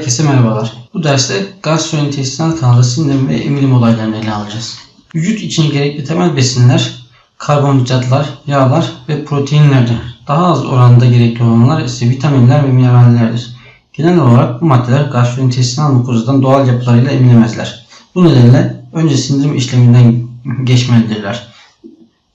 Herkese merhabalar. Bu derste gastrointestinal kanalda sindirim ve emilim olaylarını ele alacağız. Vücut için gerekli temel besinler karbonhidratlar, yağlar ve proteinlerdir. Daha az oranda gerekli olanlar ise vitaminler ve minerallerdir. Genel olarak bu maddeler gastrointestinal mukozadan doğal yapılarıyla emilemezler. Bu nedenle önce sindirim işleminden geçmelidirler.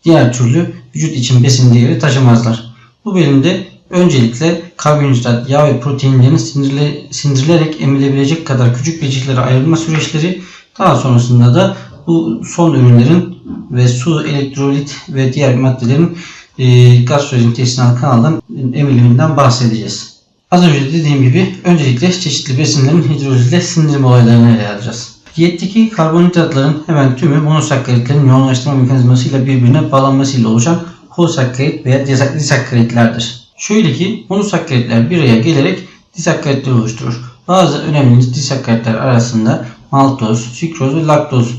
Diğer türlü vücut için besin değeri taşımazlar. Bu bölümde öncelikle karbonhidrat, yağ ve proteinlerin sindirile, sindirilerek emilebilecek kadar küçük vecihlere ayrılma süreçleri daha sonrasında da bu son ürünlerin ve su, elektrolit ve diğer maddelerin e, gastrointestinal kanaldan emiliminden bahsedeceğiz. Az önce dediğim gibi öncelikle çeşitli besinlerin hidrolizle sindirim olaylarını ele alacağız. Diyetteki karbonhidratların hemen tümü monosakkaritlerin yoğunlaştırma mekanizmasıyla birbirine bağlanmasıyla oluşan polisakkarit veya disakkaritlerdir. Şöyle ki monosakkaritler bir araya gelerek disakkaritler oluşturur. Bazı önemli disakkaritler arasında maltoz, sikroz ve laktoz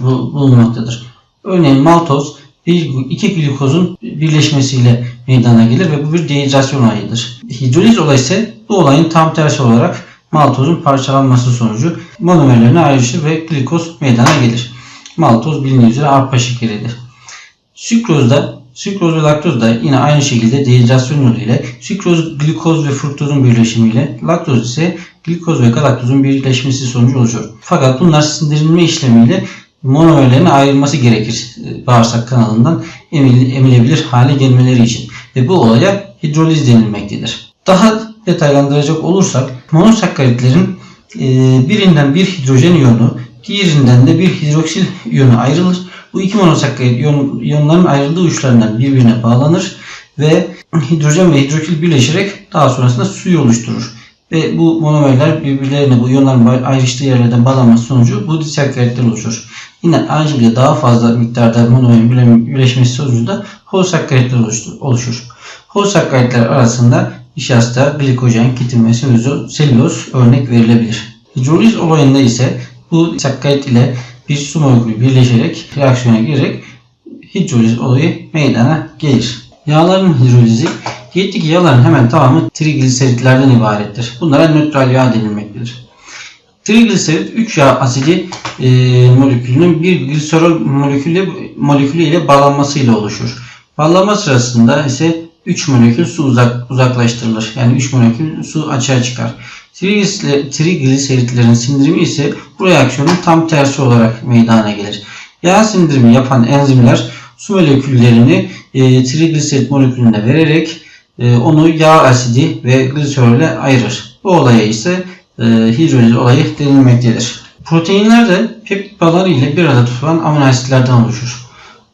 bulunmaktadır. Örneğin maltoz bir, iki glikozun birleşmesiyle meydana gelir ve bu bir dehidrasyon olayıdır. Hidroliz olayı ise bu olayın tam tersi olarak maltozun parçalanması sonucu monomerlerine ayrışır ve glikoz meydana gelir. Maltoz bilindiği üzere arpa şekeridir. Sükrozda Sükroz ve laktoz da yine aynı şekilde dehidrasyon yolu ile sükroz, glikoz ve fruktozun birleşimiyle laktoz ise glikoz ve galaktozun birleşmesi sonucu oluşur. Fakat bunlar sindirilme işlemiyle monomerlerin ayrılması gerekir e, bağırsak kanalından emilebilir hale gelmeleri için. Ve bu olaya hidroliz denilmektedir. Daha detaylandıracak olursak monosakkaritlerin e, birinden bir hidrojen iyonu diğerinden de bir hidroksil iyonu ayrılır bu iki monosakkarit iyon, iyonların ayrıldığı uçlarından birbirine bağlanır ve hidrojen ve hidrokil birleşerek daha sonrasında suyu oluşturur. Ve bu monomerler birbirlerine bu iyonların ayrıştığı yerlerden bağlanması sonucu bu disakkaritler oluşur. Yine aynı şekilde daha fazla miktarda monomerin birleşmesi sonucunda polisakkaritler oluşur. Polisakkaritler arasında nişasta, glikojen, kitin ve selüloz örnek verilebilir. Hidroliz olayında ise bu disakkarit ile bir su molekülü birleşerek reaksiyona girerek hidroliz olayı meydana gelir. Yağların hidrolizi diyetteki yağların hemen tamamı trigliseritlerden ibarettir. Bunlara nötral yağ denilmektedir. Trigliserit 3 yağ asidi e, molekülünün bir gliserol molekülü, molekülü ile bağlanmasıyla oluşur. Bağlanma sırasında ise 3 molekül su uzak, uzaklaştırılır. Yani 3 molekül su açığa çıkar. Trigliseritlerin sindirimi ise bu reaksiyonun tam tersi olarak meydana gelir. Yağ sindirimi yapan enzimler su moleküllerini e, trigliserit molekülüne vererek e, onu yağ asidi ve gliserole ayırır. Bu olaya ise e, hidroliz olayı denilmektedir. Proteinler de peptit bağları ile bir arada tutulan amino asitlerden oluşur.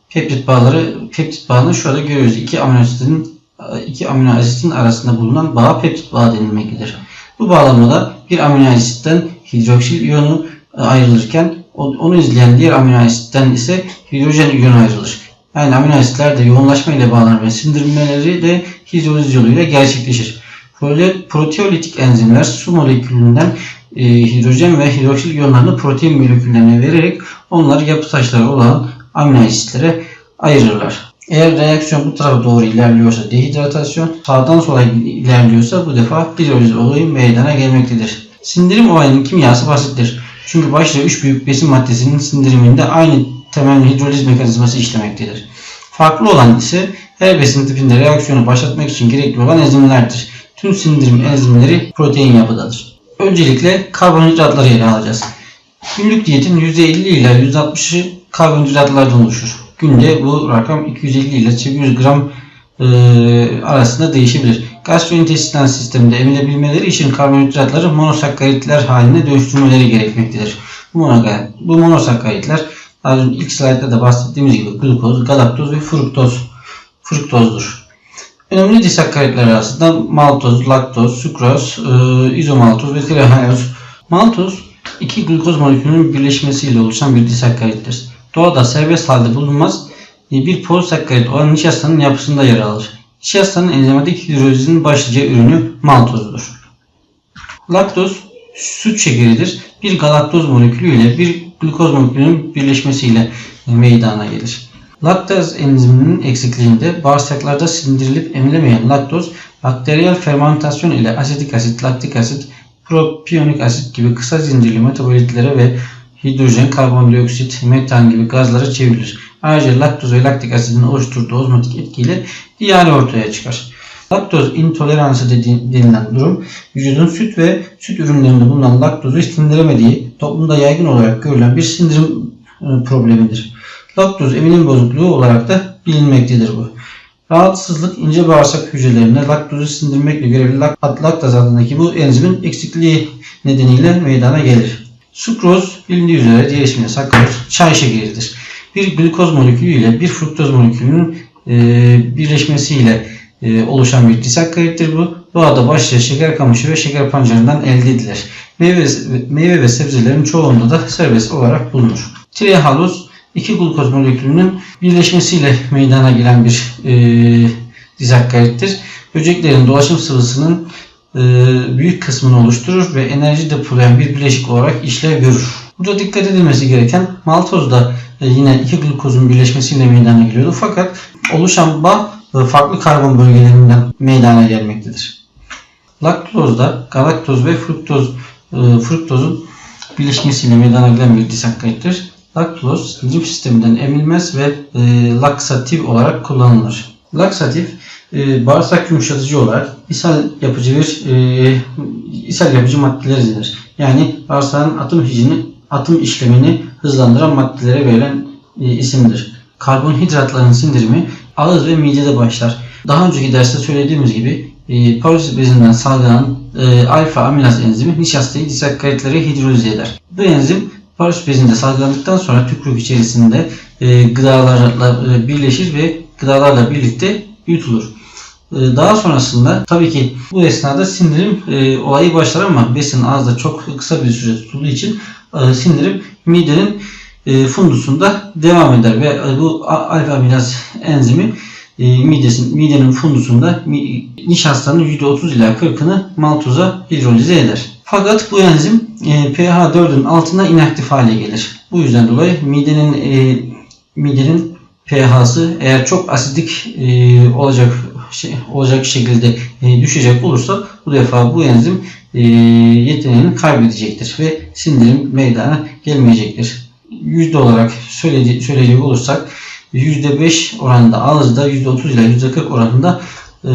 Peptit bağları, peptit bağını şurada görüyoruz. İki amino asitin iki amino asitin arasında bulunan bağa peptit bağı denilmektedir. Bu bağlamada bir amino asitten hidroksil iyonu ayrılırken onu izleyen diğer amino asitten ise hidrojen iyonu ayrılır. Yani amino asitler de yoğunlaşma ile bağlanır ve sindirilmeleri de hidroliz yoluyla gerçekleşir. Proteolitik enzimler su molekülünden e, hidrojen ve hidroksil iyonlarını protein moleküllerine vererek onları yapı taşları olan amino asitlere ayırırlar. Eğer reaksiyon bu tarafa doğru ilerliyorsa dehidratasyon, sağdan sola ilerliyorsa bu defa hidroliz olayı meydana gelmektedir. Sindirim olayının kimyası basittir. Çünkü başta 3 büyük besin maddesinin sindiriminde aynı temel hidroliz mekanizması işlemektedir. Farklı olan ise her besin tipinde reaksiyonu başlatmak için gerekli olan enzimlerdir. Tüm sindirim enzimleri protein yapıdadır. Öncelikle karbonhidratları ele alacağız. Günlük diyetin %50 ile %60'ı karbonhidratlardan oluşur. Günde bu rakam 250 ile 800 gram e, arasında değişebilir. Gastrointestinal sisteminde emilebilmeleri için karbonhidratları monosakkaritler haline dönüştürmeleri gerekmektedir. Bu, bu monosakkaritler az önce ilk slaytta da bahsettiğimiz gibi glukoz, galaktoz ve fruktoz, fruktozdur. Önemli disakkaritler arasında maltoz, laktoz, sukroz, e, izomaltoz ve trehalyoz. Maltoz iki glukoz molekülünün birleşmesiyle oluşan bir disakkarittir. Doğada serbest halde bulunmaz bir polisakkarit olan nişastanın yapısında yer alır. Nişastanın enzimatik hidrolizinin başlıca ürünü maltozdur. Laktoz süt şekeridir. Bir galaktoz molekülü ile bir glukoz molekülünün birleşmesiyle meydana gelir. Laktaz enziminin eksikliğinde bağırsaklarda sindirilip emilemeyen laktoz bakteriyel fermentasyon ile asetik asit, laktik asit propiyonik asit gibi kısa zincirli metabolitlere ve hidrojen, karbondioksit, metan gibi gazlara çevrilir. Ayrıca laktoz ve laktik asidin oluşturduğu ozmotik etkiyle diyare ortaya çıkar. Laktoz intoleransı denilen durum vücudun süt ve süt ürünlerinde bulunan laktozu sindiremediği toplumda yaygın olarak görülen bir sindirim e, problemidir. Laktoz emilim bozukluğu olarak da bilinmektedir bu. Rahatsızlık ince bağırsak hücrelerinde laktozu sindirmekle görevli lak- laktaz adındaki bu enzimin eksikliği nedeniyle meydana gelir. Sukroz bilindiği üzere diğer ismiyle sakkaroz çay şekeridir. Bir glikoz molekülü ile bir fruktoz molekülünün e, birleşmesiyle e, oluşan bir disakkarittir bu. Doğada başta şeker kamışı ve şeker pancarından elde edilir. Meyve, meyve ve sebzelerin çoğunda da serbest olarak bulunur. Trihaluz iki glukoz molekülünün birleşmesiyle meydana gelen bir e, disakkarittir. Böceklerin dolaşım sıvısının büyük kısmını oluşturur ve enerji depolayan bir bileşik olarak işlev görür. Burada dikkat edilmesi gereken maltozda e, yine iki glukozun birleşmesiyle meydana geliyordu. Fakat oluşan bağ e, farklı karbon bölgelerinden meydana gelmektedir. Laktozda galaktoz ve fruktoz e, fruktozun birleşmesiyle meydana gelen bir disakkarittir. Laktoz sindirim sisteminden emilmez ve e, laksatif olarak kullanılır. Laksatif e, bağırsak yumuşatıcı olarak ishal yapıcı bir e, ishal yapıcı maddeleridir. Yani bağırsağın atım hijini, atım işlemini hızlandıran maddelere verilen e, isimdir. Karbonhidratların sindirimi ağız ve midede başlar. Daha önceki derste söylediğimiz gibi e, parosit bezinden salgılanan e, alfa amilaz enzimi nişastayı disakkaritlere hidrolize eder. Bu enzim parosit bezinde salgılandıktan sonra tükürük içerisinde e, gıdalarla e, birleşir ve gıdalarla birlikte yutulur. E, Daha sonrasında tabii ki bu esnada sindirim e, olayı başlar ama besin ağızda çok kısa bir süre tutulduğu için e, sindirim midenin e, fundusunda devam eder ve e, bu alfa amilaz enzimi e, midesin, midenin fundusunda mi- nişastanın %30 ila 40'ını maltoza hidrolize eder. Fakat bu enzim e, pH 4'ün altında inaktif hale gelir. Bu yüzden dolayı midenin e, midenin pH'sı eğer çok asidik e, olacak şey, olacak şekilde e, düşecek olursa bu defa bu enzim e, yeteneğini kaybedecektir ve sindirim meydana gelmeyecektir. Yüzde olarak söyleyecek, olursak %5 oranında ağızda %30 ile %40 oranında e,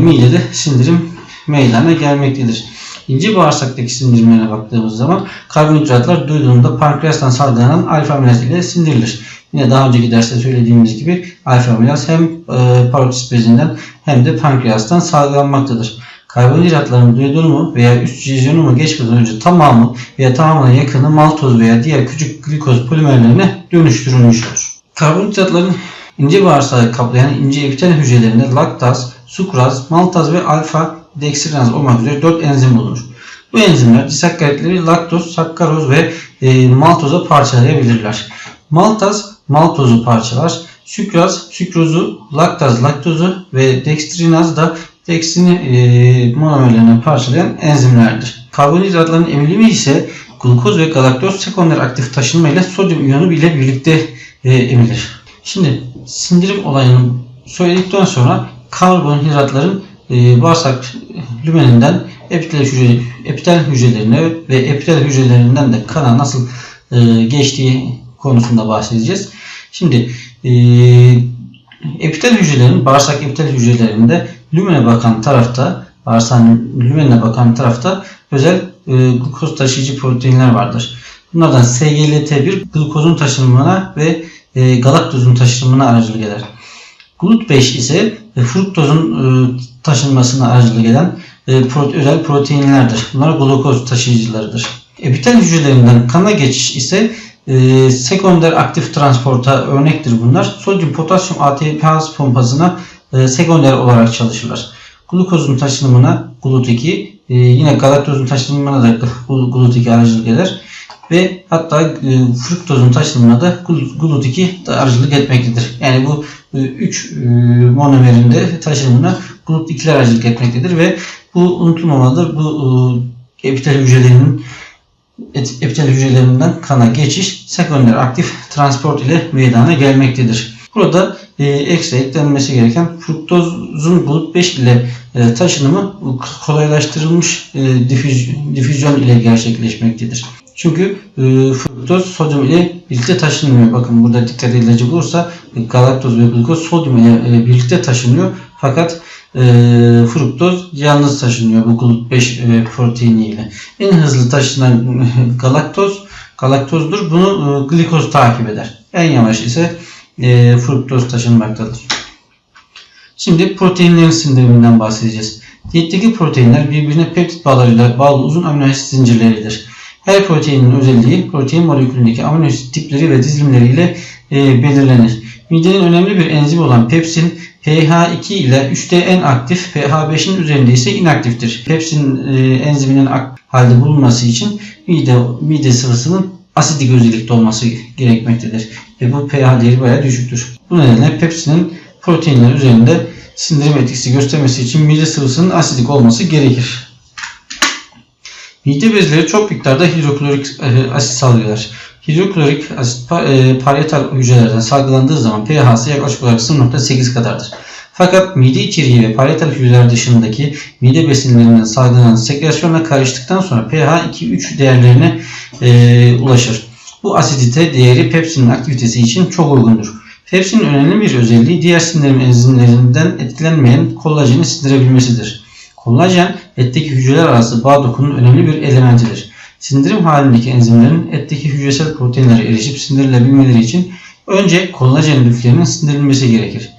midede sindirim meydana gelmektedir. İnce bağırsaktaki sindirimlerine baktığımız zaman karbonhidratlar duyduğunda pankreastan salgılanan alfa amilaz ile sindirilir. Yine daha önceki derste söylediğimiz gibi alfa amilaz hem e, parotit bezinden hem de pankreastan salgılanmaktadır. Karbonhidratların duodonumu veya üst jejyonumu geçmeden önce tamamı veya tamamına yakını maltoz veya diğer küçük glikoz polimerlerine dönüştürülmüştür. Karbonhidratların ince bağırsağı kaplayan ince epitel hücrelerinde laktaz, sukraz, maltaz ve alfa dekstrinaz olmak üzere 4 enzim bulunur. Bu enzimler disakkaritleri laktoz, sakkaroz ve e, maltoza parçalayabilirler. Maltaz maltozu parçalar. Sükraz, sükrozu, laktaz, laktozu ve dekstrinaz da dekstrini e, monomerlerine parçalayan enzimlerdir. Karbonhidratların emilimi ise glukoz ve galaktoz sekonder aktif taşınma ile sodyum iyonu ile birlikte e, emilir. Şimdi sindirim olayını söyledikten sonra karbonhidratların e, bağırsak lümeninden epitel, hücre, epitel hücrelerine ve epitel hücrelerinden de kana nasıl e, geçtiği konusunda bahsedeceğiz. Şimdi e, epitel hücrelerin bağırsak epitel hücrelerinde lümene bakan tarafta bağırsağın lümenine bakan tarafta özel e, glukoz taşıyıcı proteinler vardır. Bunlardan SGLT1 glukozun taşınımına ve e, galaktozun taşınımına aracılık eder. GLUT5 ise e, fruktozun e, taşınmasına aracılık eden e, prote- özel proteinlerdir. Bunlar glukoz taşıyıcılarıdır. Epitel hücrelerinden kana geçiş ise e, sekonder aktif transporta örnektir bunlar. Sodyum potasyum ATPaz pompasına e, sekonder olarak çalışırlar. Glukozun taşınımına GLUT2, e, yine galaktozun taşınımına da glu- GLUT2 aracılık eder ve hatta e, fruktozun taşınımına da glu- GLUT2 da aracılık etmektedir. Yani bu 3 monomerinde taşınımına GLUT2'ler aracılık etmektedir ve bu unutulmamalıdır. Bu e, epitel hücrelerinin epitel hücrelerinden kana geçiş sekonder aktif transport ile meydana gelmektedir. Burada e, ekstra eklenmesi gereken fruktozun bulut 5 ile e, taşınımı kolaylaştırılmış e, difüz, difüzyon ile gerçekleşmektedir. Çünkü e, fruktoz sodyum ile birlikte taşınmıyor. Bakın burada dikkat edilecek olursa e, galaktoz ve glukoz sodyum ile e, birlikte taşınıyor. Fakat e, fruktoz yalnız taşınıyor bu glut 5 e, proteiniyle. En hızlı taşınan galaktoz galaktozdur. Bunu e, glikoz takip eder. En yavaş ise e, fruktoz taşınmaktadır. Şimdi proteinlerin sindiriminden bahsedeceğiz. Diyetteki proteinler birbirine peptit bağlarıyla bağlı uzun amino asit zincirleridir. Her proteinin özelliği protein molekülündeki amino asit tipleri ve dizilimleriyle e, belirlenir. Midenin önemli bir enzimi olan pepsin pH2 ile 3'te en aktif, pH5'in üzerinde ise inaktiftir. Pepsin e, enziminin halde bulunması için mide, mide sıvısının asidik özellikte olması gerekmektedir. Ve bu pH değeri bayağı düşüktür. Bu nedenle pepsinin proteinler üzerinde sindirim etkisi göstermesi için mide sıvısının asidik olması gerekir. Mide bezleri çok miktarda hidroklorik e, asit salgılar. Hidroklorik asit e, parietal hücrelerden salgılandığı zaman pH'si yaklaşık olarak 0.8 kadardır. Fakat mide içeriği ve parietal hücreler dışındaki mide besinlerinden salgılanan sekresyonla karıştıktan sonra pH 2-3 değerlerine e, ulaşır. Bu asidite değeri pepsinin aktivitesi için çok uygundur. Pepsinin önemli bir özelliği diğer sindirim enzimlerinden etkilenmeyen kolajeni sindirebilmesidir. Kollajen etteki hücreler arası bağ dokunun önemli bir elementidir. Sindirim halindeki enzimlerin etteki hücresel proteinlere erişip sindirilebilmeleri için önce kollajen liflerinin sindirilmesi gerekir.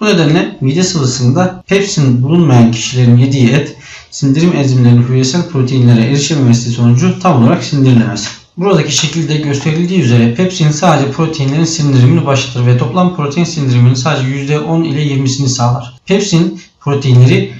Bu nedenle mide sıvısında pepsin bulunmayan kişilerin yediği et sindirim enzimlerinin hücresel proteinlere erişememesi sonucu tam olarak sindirilemez. Buradaki şekilde gösterildiği üzere pepsin sadece proteinlerin sindirimini başlatır ve toplam protein sindiriminin sadece %10 ile 20'sini sağlar. Pepsin proteinleri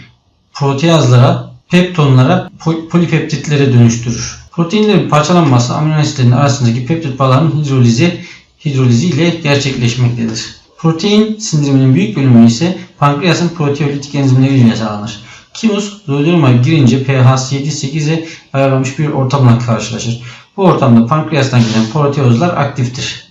proteazlara, peptonlara, polipeptitlere dönüştürür. Proteinlerin parçalanması amino asitlerin arasındaki peptit bağlarının hidrolizi, hidrolizi ile gerçekleşmektedir. Protein sindiriminin büyük bölümü ise pankreasın proteolitik enzimleriyle sağlanır. Kimus dolduruma girince pH 7-8'e ayarlanmış bir ortamla karşılaşır. Bu ortamda pankreastan gelen proteozlar aktiftir.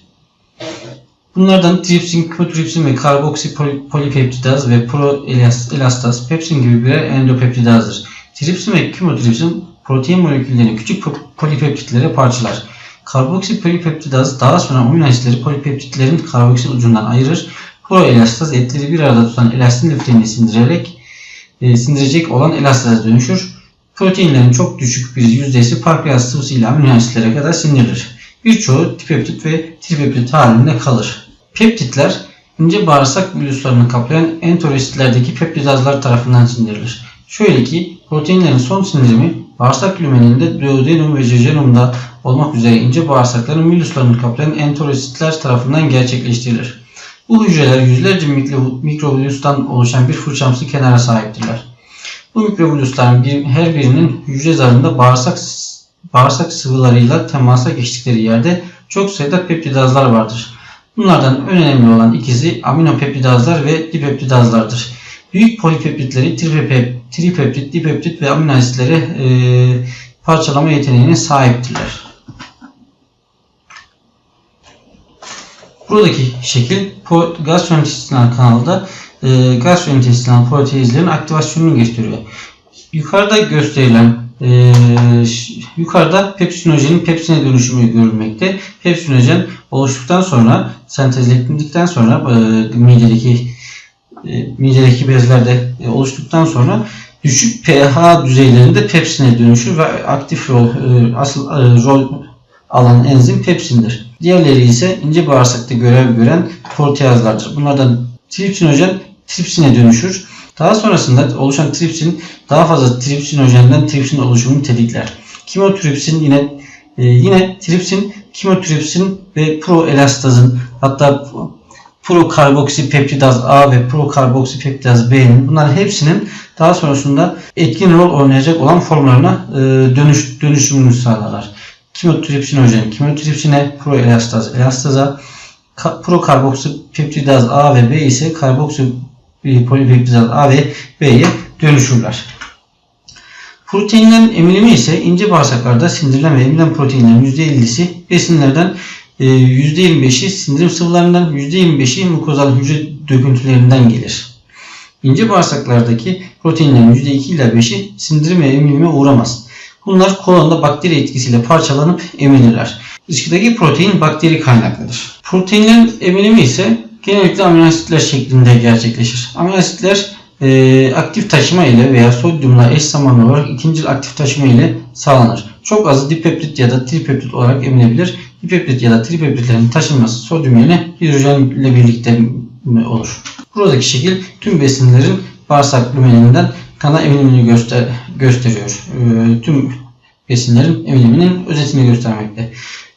Bunlardan tripsin, kümotripsin ve karboksi polipeptidaz ve proelastaz, pepsin gibi birer endopeptidazdır. Tripsin ve kümotripsin protein moleküllerini küçük polipeptitlere parçalar. Karboksi polipeptidaz daha sonra amino asitleri polipeptitlerin karboksil ucundan ayırır. Proelastaz etleri bir arada tutan elastin liflerini sindirerek e, sindirecek olan elastaza dönüşür. Proteinlerin çok düşük bir yüzdesi pankreas sıvısı ile amino asitlere kadar sindirilir. Birçoğu dipeptit ve tripeptit halinde kalır. Peptitler ince bağırsak vücutlarını kaplayan enterositlerdeki peptidazlar tarafından sindirilir. Şöyle ki proteinlerin son sindirimi bağırsak lümeninde duodenum ve jejunumda olmak üzere ince bağırsakların miluslarını kaplayan enterositler tarafından gerçekleştirilir. Bu hücreler yüzlerce mikrovilustan oluşan bir fırçamsı kenara sahiptirler. Bu mikrovilusların bir, her birinin hücre zarında bağırsak bağırsak sıvılarıyla temasa geçtikleri yerde çok sayıda peptidazlar vardır. Bunlardan önemli olan ikisi aminopeptidazlar ve dipeptidazlardır. Büyük polipeptitleri tripeptit, dipeptit ve amino asitleri e, parçalama yeteneğine sahiptirler. Buradaki şekil gastrointestinal kanalda e, gastrointestinal proteizlerin aktivasyonunu gösteriyor. Yukarıda gösterilen e, yukarıda pepsinojenin pepsine dönüşümü görülmekte. Pepsinojen oluştuktan sonra sentezlendikten sonra e, midedeki midedeki bezlerde e, oluştuktan sonra düşük pH düzeylerinde pepsine dönüşür ve aktif rol e, asıl e, rol alan enzim pepsindir. Diğerleri ise ince bağırsakta görev gören proteazlardır. Bunlardan tripsinojen tripsine dönüşür. Daha sonrasında oluşan tripsin daha fazla tripsinojenden tripsin oluşumunu tetikler. Kimotripsin yine e, yine tripsin, kimotripsin ve proelastazın hatta prokarboksipeptidaz A ve prokarboksipeptidaz B'nin bunların hepsinin daha sonrasında etkin rol oynayacak olan formlarına e, dönüş, dönüşümünü sağlarlar. Kimotripsinojen, kimotripsine, proelastaz, elastaza, prokarboksipeptidaz A ve B ise karboksi polipeptidaz A ve B'ye dönüşürler. Proteinlerin emilimi ise ince bağırsaklarda sindirilen ve emilen proteinlerin %50'si besinlerden %25'i sindirim sıvılarından, %25'i mukozal hücre döküntülerinden gelir. İnce bağırsaklardaki proteinlerin %2 ila 5'i sindirim ve emilime uğramaz. Bunlar kolonda bakteri etkisiyle parçalanıp emilirler. Dışkıdaki protein bakteri kaynaklıdır. Proteinlerin emilimi ise genellikle amino asitler şeklinde gerçekleşir. Amino asitler e, aktif taşıma ile veya sodyumla eş zamanlı olarak ikinci aktif taşıma ile sağlanır. Çok azı dipeptit ya da tripeptit olarak emilebilir. Dipeptit ya da tripeptitlerin taşınması sodyum yerine hidrojen ile birlikte olur. Buradaki şekil tüm besinlerin bağırsak lümeninden kana emilimini göster gösteriyor. E, tüm besinlerin emiliminin özetini göstermekte.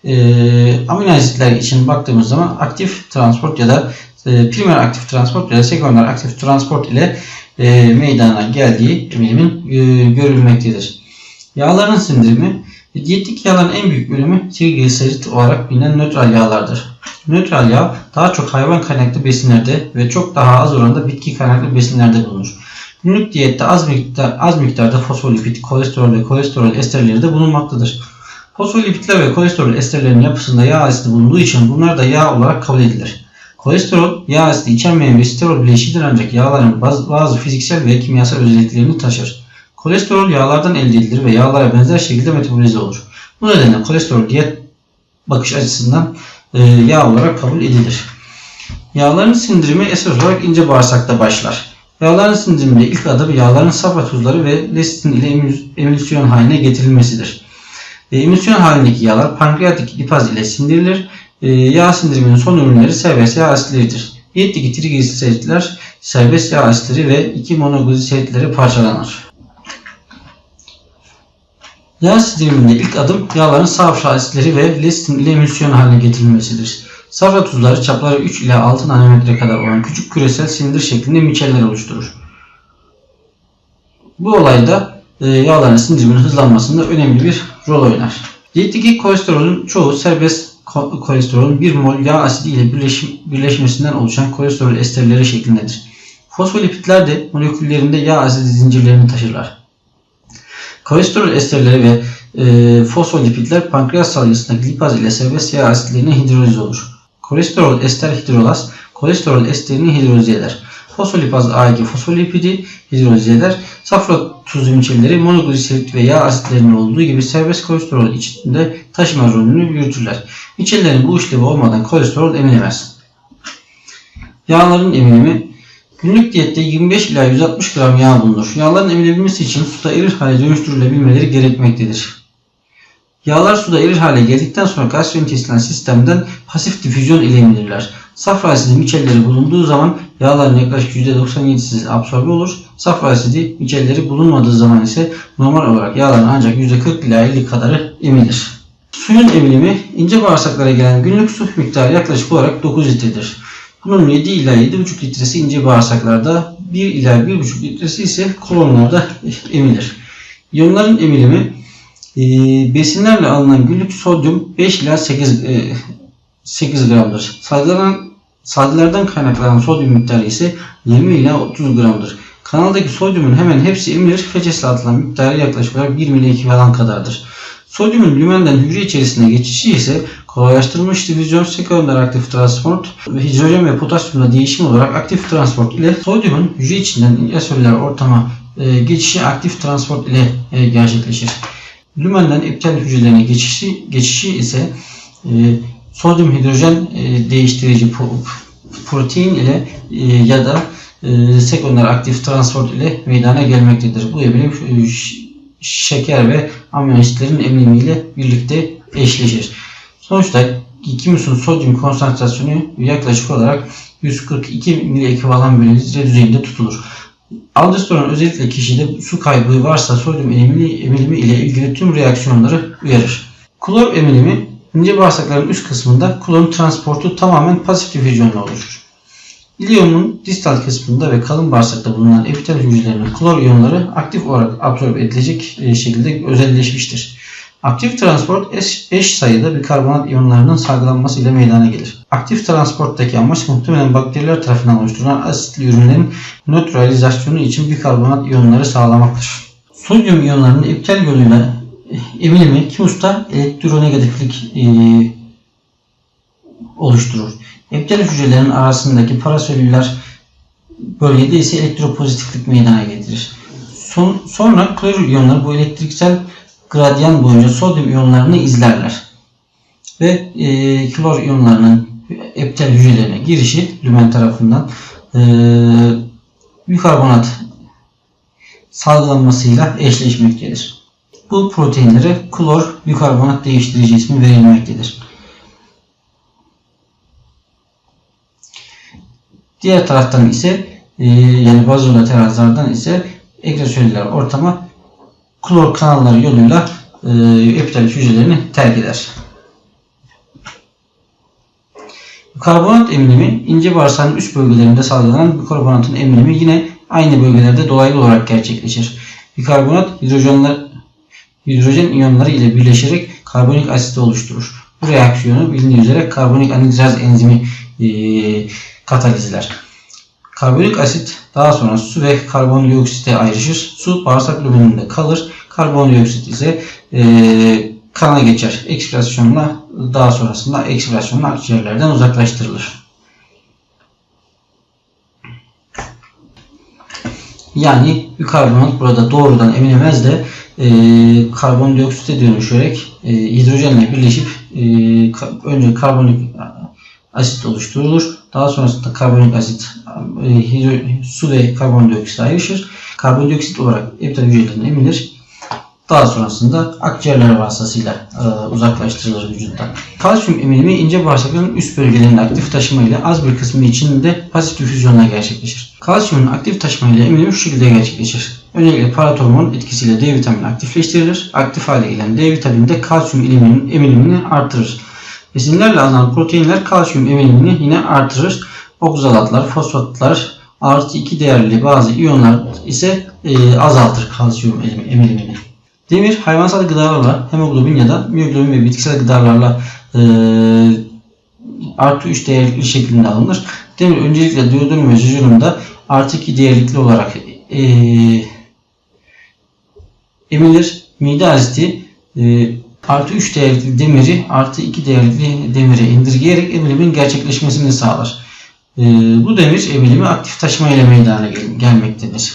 E, amino asitler için baktığımız zaman aktif transport ya da e, primer aktif transport ya da sekonder aktif transport ile e, meydana geldiği emilimin e, görülmektedir. Yağların sindirimi Diyetik yağların en büyük bölümü trigliserit olarak bilinen nötral yağlardır. Nötral yağ daha çok hayvan kaynaklı besinlerde ve çok daha az oranda bitki kaynaklı besinlerde bulunur. Günlük diyette az, miktar, az miktarda fosfolipid, kolesterol ve kolesterol esterleri de bulunmaktadır. Fosfolipidler ve kolesterol esterlerin yapısında yağ asidi bulunduğu için bunlar da yağ olarak kabul edilir. Kolesterol, yağ asidi içermeyen bir sterol bileşiğidir ancak yağların bazı, bazı fiziksel ve kimyasal özelliklerini taşır. Kolesterol yağlardan elde edilir ve yağlara benzer şekilde metabolize olur. Bu nedenle kolesterol diyet bakış açısından e, yağ olarak kabul edilir. Yağların sindirimi esas olarak ince bağırsakta başlar. Yağların sindiriminde ilk adım yağların safra tuzları ve lesitin ile emülsiyon haline getirilmesidir. E, emülsiyon halindeki yağlar pankreatik lipaz ile sindirilir. E, yağ sindiriminin son ürünleri serbest yağ asitleridir. Diyetteki trigliseritler serbest yağ asitleri ve 2 monogliseritleri parçalanır. Yağ sindiriminde ilk adım yağların safra asitleri ve lesitin ile emülsiyon haline getirilmesidir. Safra tuzları çapları 3 ila 6 nanometre kadar olan küçük küresel silindir şeklinde miçeller oluşturur. Bu olayda e, yağların sindiriminin hızlanmasında önemli bir rol oynar. Diyetteki kolesterolün çoğu serbest kolesterolün 1 mol yağ asidi ile birleşim, birleşmesinden oluşan kolesterol esterleri şeklindedir. Fosfolipidler de moleküllerinde yağ asidi zincirlerini taşırlar. Kolesterol esterleri ve e, fosfolipidler pankreas salgısında glipaz ile serbest yağ asitlerine hidroliz olur. Kolesterol ester hidrolaz, kolesterol esterini hidrolize eder. Fosfolipaz A2 fosfolipidi hidrolize eder. Safra tuz ünçeleri monogliserit ve yağ asitlerinin olduğu gibi serbest kolesterol içinde taşıma rolünü yürütürler. İçerilerin bu işlevi olmadan kolesterol emilemez. Yağların emilimi Günlük diyette 25 ila 160 gram yağ bulunur. Yağların emilebilmesi için suda erir hale dönüştürülebilmeleri gerekmektedir. Yağlar suda erir hale geldikten sonra gastrointestinal sistemden pasif difüzyon ile emilirler. Safra asidi miçelleri bulunduğu zaman yağların yaklaşık %97'si absorbe olur. Safra asidi miçelleri bulunmadığı zaman ise normal olarak yağların ancak %40 ila 50 kadarı emilir. Suyun emilimi ince bağırsaklara gelen günlük su miktarı yaklaşık olarak 9 litredir. Bunun 7 ila 7,5 litresi ince bağırsaklarda, 1 ila 1,5 litresi ise kolonlarda emilir. İyonların emilimi e, besinlerle alınan günlük sodyum 5 ila 8, e, 8 gramdır. Sadelerden, sadelerden kaynaklanan sodyum miktarı ise 20 ila 30 gramdır. Kanaldaki sodyumun hemen hepsi emilir. Feçesle atılan miktarı yaklaşık olarak 1 mili ekvivalent kadardır. Sodyumun lümenden hücre içerisine geçişi ise kolaylaştırılmış difüzyon sekonder aktif transport ve hidrojen ve potasyumla değişim olarak aktif transport ile sodyumun hücre içinden aerosöller ortama e, geçişi aktif transport ile e, gerçekleşir. Lümenden epitel hücrelerine geçişi, geçişi ise e, sodyum hidrojen e, değiştirici protein ile e, ya da e, sekonder aktif transport ile meydana gelmektedir. Bu emilim e, şeker ve amino asitlerin emilimiyle birlikte eşleşir. Sonuçta kimusun sodyum konsantrasyonu yaklaşık olarak 142 mili ekvivalent bölü düzeyinde tutulur. Aldosteron özellikle kişide su kaybı varsa sodyum emilimi, emilimi ile ilgili tüm reaksiyonları uyarır. Klor emilimi ince bağırsakların üst kısmında klorun transportu tamamen pasif difüzyonla oluşur. İliyonun distal kısmında ve kalın bağırsakta bulunan epitel hücrelerinin klor iyonları aktif olarak absorbe edilecek e, şekilde özelleşmiştir. Aktif transport eş, eş sayıda bikarbonat iyonlarının salgılanması ile meydana gelir. Aktif transporttaki amaç muhtemelen bakteriler tarafından oluşturulan asitli ürünlerin nötralizasyonu için bikarbonat iyonları sağlamaktır. Sodyum iyonlarının epitel yoluyla e, emilimi kimusta elektronegatiflik e, oluşturur. Epitel hücrelerin arasındaki paraselüler bölgede ise elektropozitiflik meydana getirir. Son, sonra klor iyonları bu elektriksel gradyan boyunca sodyum iyonlarını izlerler. Ve e, klor iyonlarının epitel hücrelerine girişi lümen tarafından e, bikarbonat salgılanmasıyla eşleşmektedir. Bu proteinlere klor bikarbonat değiştirici ismi verilmektedir. Diğer taraftan ise e, yani bazolaterallerden ise egzosöller ortama klor kanalları yoluyla e, epitel hücrelerini terk eder. Karbonat emilimi ince bağırsağın üst bölgelerinde salgılanan bikarbonatın emilimi yine aynı bölgelerde dolaylı olarak gerçekleşir. Bikarbonat hidrojenler hidrojen iyonları ile birleşerek karbonik asit oluşturur. Bu reaksiyonu bilindiği üzere karbonik anhidraz enzimi e, katalizler. Karbonik asit daha sonra su ve karbondioksite ayrışır. Su bağırsak lümeninde kalır. Karbondioksit ise e, kana geçer. Ekspirasyonla daha sonrasında ekspirasyonla akciğerlerden uzaklaştırılır. Yani bikarbonat burada doğrudan eminemez de e, karbondioksite dönüşerek e, hidrojenle birleşip e, ka, önce karbonik asit oluşturulur. Daha sonrasında karbonik asit, e, su ve karbondioksit ayrışır. Karbondioksit olarak epitel hücrelerine emilir. Daha sonrasında akciğerler vasıtasıyla e, uzaklaştırılır vücuttan. Kalsiyum emilimi ince bağırsakların üst bölgelerinde aktif taşıma ile az bir kısmı içinde pasif difüzyonla gerçekleşir. Kalsiyumun aktif taşıma ile emilimi şu şekilde gerçekleşir. Öncelikle paratormon etkisiyle D vitamini aktifleştirilir. Aktif hale gelen D vitamini de kalsiyum emilimini artırır. Besinlerle alınan proteinler kalsiyum emilimini yine artırır. Okzalatlar, fosfatlar, artı 2 değerli bazı iyonlar ise e, azaltır kalsiyum emilimini. Demir hayvansal gıdalarla hemoglobin ya da miyoglobin ve bitkisel gıdalarla e, artı 3 değerlikli şeklinde alınır. Demir öncelikle diyodun ve jejunumda artı 2 değerlikli olarak e, emilir. Mide asidi e, artı 3 değerlikli demiri artı 2 değerlikli demiri indirgeyerek emilimin gerçekleşmesini sağlar. E, bu demir emilimi aktif taşıma ile meydana gel gelmektedir.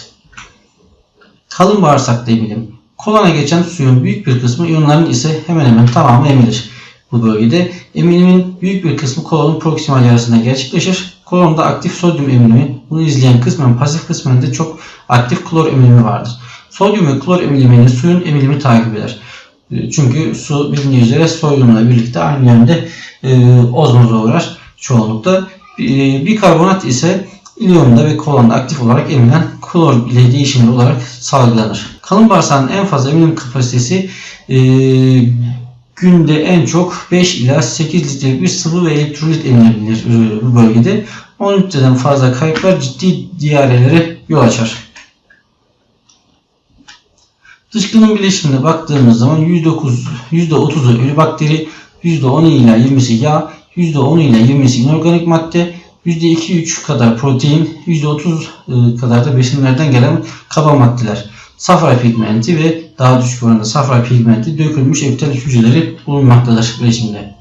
Kalın bağırsakta emilim. Kolona geçen suyun büyük bir kısmı iyonların ise hemen hemen tamamı emilir. Bu bölgede emilimin büyük bir kısmı kolonun proksimal yarısında gerçekleşir. Kolonda aktif sodyum emilimi, bunu izleyen kısmen pasif kısmen de çok aktif klor emilimi vardır. Sodyum ve klor emilimini suyun emilimi takip eder. Çünkü su bilindiği üzere sodyumla birlikte aynı yönde e, ozmoza uğrar çoğunlukla. E, bikarbonat ise İlyonda ve kolonda aktif olarak emilen klor ile değişimli olarak salgılanır. Kalın bağırsağın en fazla emilim kapasitesi e, günde en çok 5 ila 8 litre bir sıvı ve elektrolit emilebilir e, bu bölgede. 10 litreden fazla kayıplar ciddi diyarelere yol açar. Dışkının bileşimine baktığımız zaman %9, %30'u ölü bakteri, %10 ila 20'si yağ, %10 ila 20'si inorganik madde, %2-3 kadar protein, %30 e, kadar da besinlerden gelen kaba maddeler. Safra pigmenti ve daha düşük oranda safra pigmenti dökülmüş epitel hücreleri bulunmaktadır bileşimde.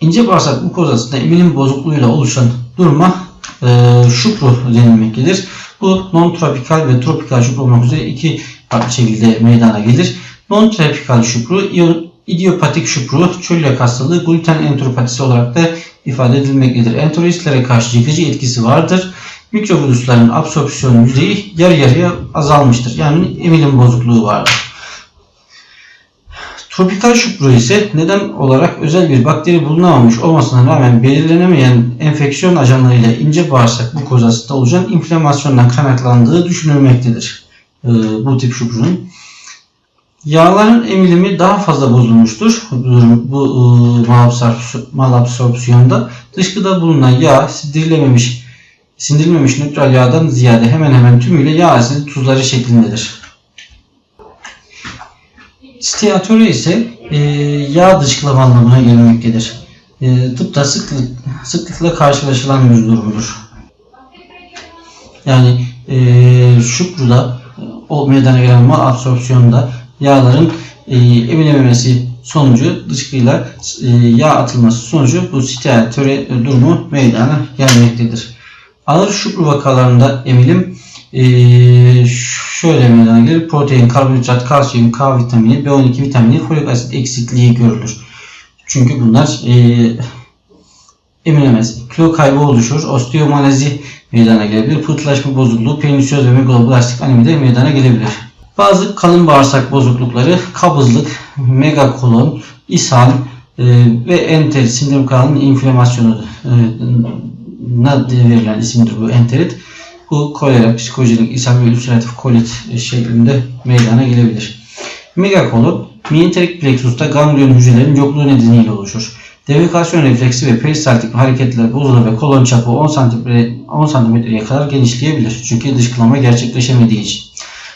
İnce bağırsak mukozasında emilim bozukluğuyla oluşan duruma e, şupru denilmektedir. Bu non-tropikal ve tropikal şupru olmak üzere iki farklı şekilde meydana gelir. Non-tropikal şupru idiopatik şupru, çölyak hastalığı, gluten entropatisi olarak da ifade edilmektedir. Enteroisitlere karşı yıkıcı etkisi vardır. Mikrovirüslerin absorpsiyon yüzeyi yarı yarıya azalmıştır. Yani emilim bozukluğu vardır. Tropikal şupru ise neden olarak özel bir bakteri bulunamamış olmasına rağmen belirlenemeyen enfeksiyon ajanlarıyla ince bağırsak mukozasında oluşan inflamasyondan kaynaklandığı düşünülmektedir. Ee, bu tip şuprunun. Yağların emilimi daha fazla bozulmuştur bu, bu e, malabsorpsiyonda. Dışkıda bulunan yağ sindirilememiş, sindirilmemiş nötral yağdan ziyade hemen hemen tümüyle yağ asidi tuzları şeklindedir. Steatörü ise e, yağ dışkılama anlamına gelmektedir. E, tıpta sıklık, sıklıkla karşılaşılan bir durumdur. Yani e, şupruda o meydana gelen mal absorpsiyonda yağların e, emilememesi sonucu dışkıyla e, yağ atılması sonucu bu sitial töre durumu meydana gelmektedir. Ağır şükrü vakalarında emilim e, şöyle meydana gelir. Protein, karbonhidrat, kalsiyum, K vitamini, B12 vitamini, folik asit eksikliği görülür. Çünkü bunlar e, emilemez. Kilo kaybı oluşur. Osteomalezi meydana gelebilir. Pıhtılaşma bozukluğu, pernisöz ve megaloblastik anemi de meydana gelebilir. Bazı kalın bağırsak bozuklukları, kabızlık, megakolon, ishal e, ve enterit sindirim kanalının inflamasyonu e, verilen isimdir bu enterit. Bu kolera, psikojenik, ve ülseratif kolit şeklinde meydana gelebilir. Megakolon, miyenterik plexusta ganglion hücrelerin yokluğu nedeniyle oluşur. Defekasyon refleksi ve peristaltik hareketler bozulur ve kolon çapı 10 cm 10 cm'ye kadar genişleyebilir. Çünkü dışkılama gerçekleşemediği için.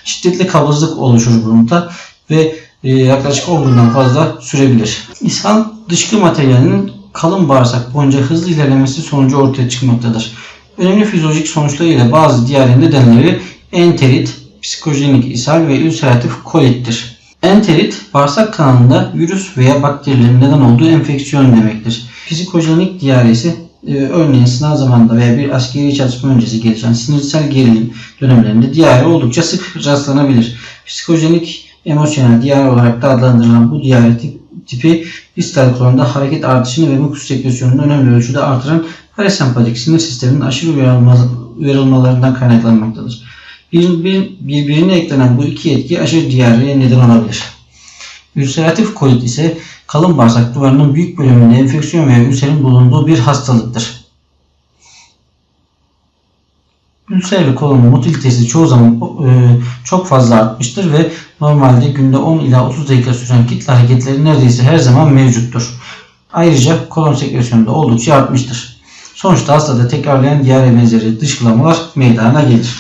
Şiddetli kabızlık oluşur bunda ve e, yaklaşık 10 günden fazla sürebilir. İshal dışkı materyalinin kalın bağırsak boyunca hızlı ilerlemesi sonucu ortaya çıkmaktadır. Önemli fizyolojik sonuçlarıyla bazı diğer nedenleri enterit, psikojenik ishal ve ülseratif kolittir. Enterit, bağırsak kanalında virüs veya bakterilerin neden olduğu enfeksiyon demektir. Psikojenik diyaresi, e, örneğin sınav zamanında veya bir askeri çatışma öncesi gelişen sinirsel gerilim dönemlerinde diyare oldukça sık rastlanabilir. Psikojenik emosyonel diyare olarak da adlandırılan bu diyare tipi distal kolonda hareket artışını ve mukus sekresyonunu önemli ölçüde artıran parasempatik sinir sisteminin aşırı uyarılma- uyarılmalarından kaynaklanmaktadır. Bir, bir, birbirine eklenen bu iki etki aşırı diyareye neden olabilir. Ülseratif kolit ise kalın bağırsak duvarının büyük bölümünde enfeksiyon veya ülserin bulunduğu bir hastalıktır. Ülserli kolonun motilitesi çoğu zaman e, çok fazla artmıştır ve normalde günde 10 ila 30 dakika süren kitle hareketleri neredeyse her zaman mevcuttur. Ayrıca kolon sekresyonu da oldukça artmıştır. Sonuçta hastada tekrarlayan diyare benzeri dışkılamalar meydana gelir.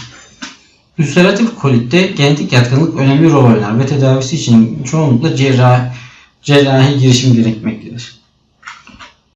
Ülseratif kolitte genetik yatkınlık önemli rol oynar ve tedavisi için çoğunlukla cerrahi, cerrahi girişim gerekmektedir.